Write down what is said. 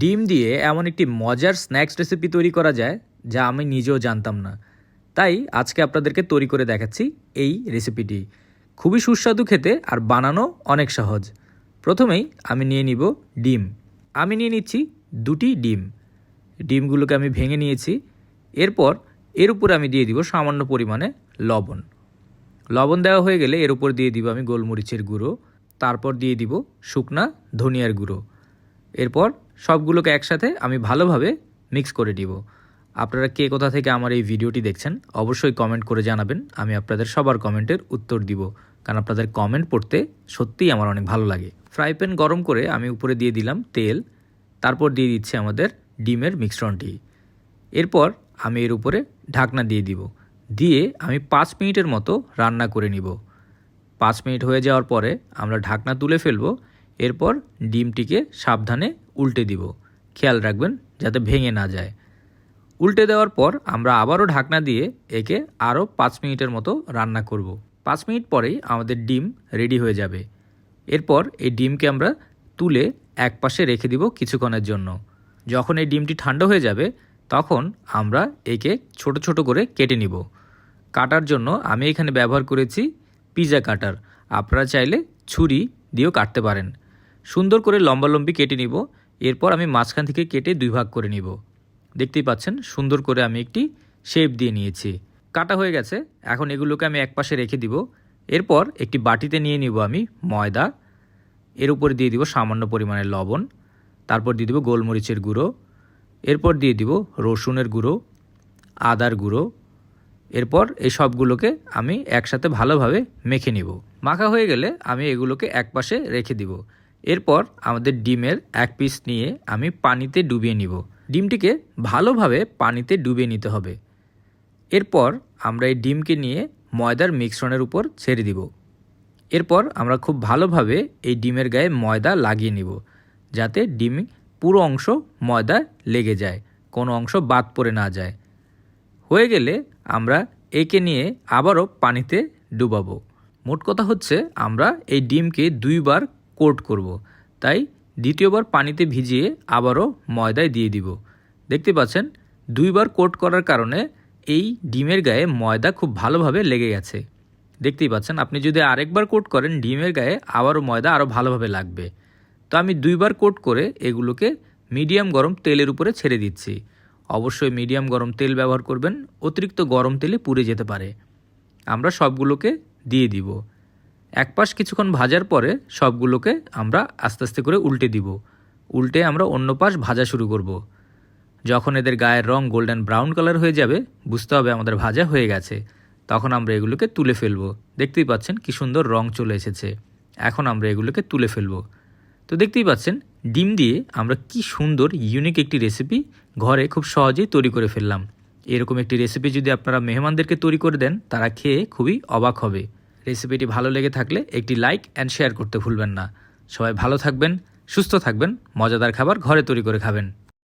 ডিম দিয়ে এমন একটি মজার স্ন্যাক্স রেসিপি তৈরি করা যায় যা আমি নিজেও জানতাম না। তাই আজকে আপনাদেরকে তৈরি করে দেখাচ্ছি এই রেসিপিটি খুবই সুস্বাদু খেতে আর বানানো অনেক সহজ। প্রথমেই আমি নিয়ে নিব ডিম। আমি নিয়ে নিচ্ছি দুটি ডিম। ডিমগুলোকে আমি ভেঙে নিয়েছি। এরপর এর উপর আমি দিয়ে দিব সামান্য পরিমাণে লবণ। লবণ দেওয়া হয়ে গেলে এর উপর দিয়ে দিব আমি গোলমরিচের গুঁড়ো। তারপর দিয়ে দিব শুকনা ধনিয়ার গুঁড়ো। এরপর সবগুলোকে একসাথে আমি ভালোভাবে মিক্স করে দিব আপনারা কে কোথা থেকে আমার এই ভিডিওটি দেখছেন, অবশ্যই কমেন্ট করে জানাবেন। আমি আপনাদের সবার কমেন্টের উত্তর দিব, কারণ আপনাদের কমেন্ট পড়তে সত্যিই আমার অনেক ভালো লাগে। ফ্রাই প্যান গরম করে আমি উপরে দিয়ে দিলাম তেল, তারপর দিয়ে দিচ্ছে আমাদের ডিমের মিশ্রণটি। এরপর আমি এর উপরে ঢাকনা দিয়ে দিব, দিয়ে আমি পাঁচ মিনিটের মতো রান্না করে নিব। পাঁচ মিনিট হয়ে যাওয়ার পরে আমরা ঢাকনা তুলে ফেলব এরপর ডিমটিকে সাবধানে উল্টে দিব। খেয়াল রাখবেন যাতে ভেঙে না যায়। উল্টে দেওয়ার পর আমরা আবারও ঢাকনা দিয়ে একে আরও পাঁচ মিনিটের মতো রান্না করব। পাঁচ মিনিট পরেই আমাদের ডিম রেডি হয়ে যাবে। এরপর এই ডিমকে আমরা তুলে এক পাশে রেখে দিব কিছুক্ষণের জন্য। যখন এই ডিমটি ঠান্ডা হয়ে যাবে, তখন আমরা একে ছোট ছোট করে কেটে নিব। কাটার জন্য আমি এখানে ব্যবহার করেছি পিজা কাটার। আপনারা চাইলে ছুরি দিয়েও কাটতে পারেন। সুন্দর করে লম্বালম্বি কেটে নিব। এরপর আমি মাঝখান থেকে কেটে দুই ভাগ করে নিব। দেখতেই পাচ্ছেন, সুন্দর করে আমি একটি শেপ দিয়ে নিয়েছি। কাটা হয়ে গেছে, এখন এগুলোকে আমি একপাশে রেখে দিব। এরপর একটি বাটিতে নিয়ে নিব আমি ময়দা। এর উপরে দিয়ে দিব সামান্য পরিমাণে লবণ। তারপর দিয়ে দিব গোলমরিচের গুঁড়ো। এরপর দিয়ে দিব রসুনের গুঁড়ো, আদার গুঁড়ো। এরপর এই সবগুলোকে আমি একসাথে ভালোভাবে মেখে নিব। মাখা হয়ে গেলে আমি এগুলোকে একপাশে রেখে দিব। এরপর আমাদের ডিমের এক পিস নিয়ে আমি পানিতে ডুবিয়ে নিব। ডিমটিকে ভালোভাবে পানিতে ডুবিয়ে নিতে হবে। এরপর আমরা এই ডিমকে নিয়ে ময়দার মিশ্রণের উপর ছেড়ে দিব। এরপর আমরা খুব ভালোভাবে এই ডিমের গায়ে ময়দা লাগিয়ে নিব, যাতে ডিম পুরো অংশ ময়দা লেগে যায়, কোনো অংশ বাদ পড়ে না যায়। হয়ে গেলে আমরা একে নিয়ে আবারও পানিতে ডুবাবো। মোট কথা হচ্ছে আমরা এই ডিমকে দুইবার কোট করব। তাই দ্বিতীয়বার পানিতে ভিজিয়ে আবারও ময়দায় দিয়ে দিব। দেখতে পাচ্ছেন, দুইবার কোট করার কারণে এই ডিমের গায়ে ময়দা খুব ভালোভাবে লেগে গেছে। দেখতেই পাচ্ছেন, আপনি যদি আরেকবার কোট করেন, ডিমের গায়ে আবারও ময়দা আরও ভালোভাবে লাগবে। তো আমি দুইবার কোট করে এগুলোকে মিডিয়াম গরম তেলের উপরে ছেড়ে দিচ্ছি। অবশ্যই মিডিয়াম গরম তেল ব্যবহার করবেন, অতিরিক্ত গরম তেলে পুড়ে যেতে পারে। আমরা সবগুলোকে দিয়ে দিব। এক পাশ কিছুক্ষণ ভাজার পরে সবগুলোকে আমরা আস্তে আস্তে করে উল্টে দিব। উল্টে আমরা অন্য পাশ ভাজা শুরু করব। যখন এদের গায়ের রং গোল্ডেন ব্রাউন কালার হয়ে যাবে, বুঝতে হবে আমাদের ভাজা হয়ে গেছে। তখন আমরা এগুলোকে তুলে ফেলব। দেখতেই পাচ্ছেন কি সুন্দর রং চলে এসেছে। এখন আমরা এগুলোকে তুলে ফেলব। তো দেখতেই পাচ্ছেন, ডিম দিয়ে আমরা কি সুন্দর ইউনিক একটি রেসিপি ঘরে খুব সহজেই তৈরি করে ফেললাম। এরকম একটি রেসিপি যদি আপনারা মেহমানদেরকে তৈরি করে দেন, তারা খেয়ে খুবই অবাক হবে। রেসিপিটি ভালো লেগে থাকলে একটি লাইক অ্যান্ড শেয়ার করতে ভুলবেন না। সবাই ভালো থাকবেন, সুস্থ থাকবেন, মজাদার খাবার ঘরে তৈরি করে খাবেন।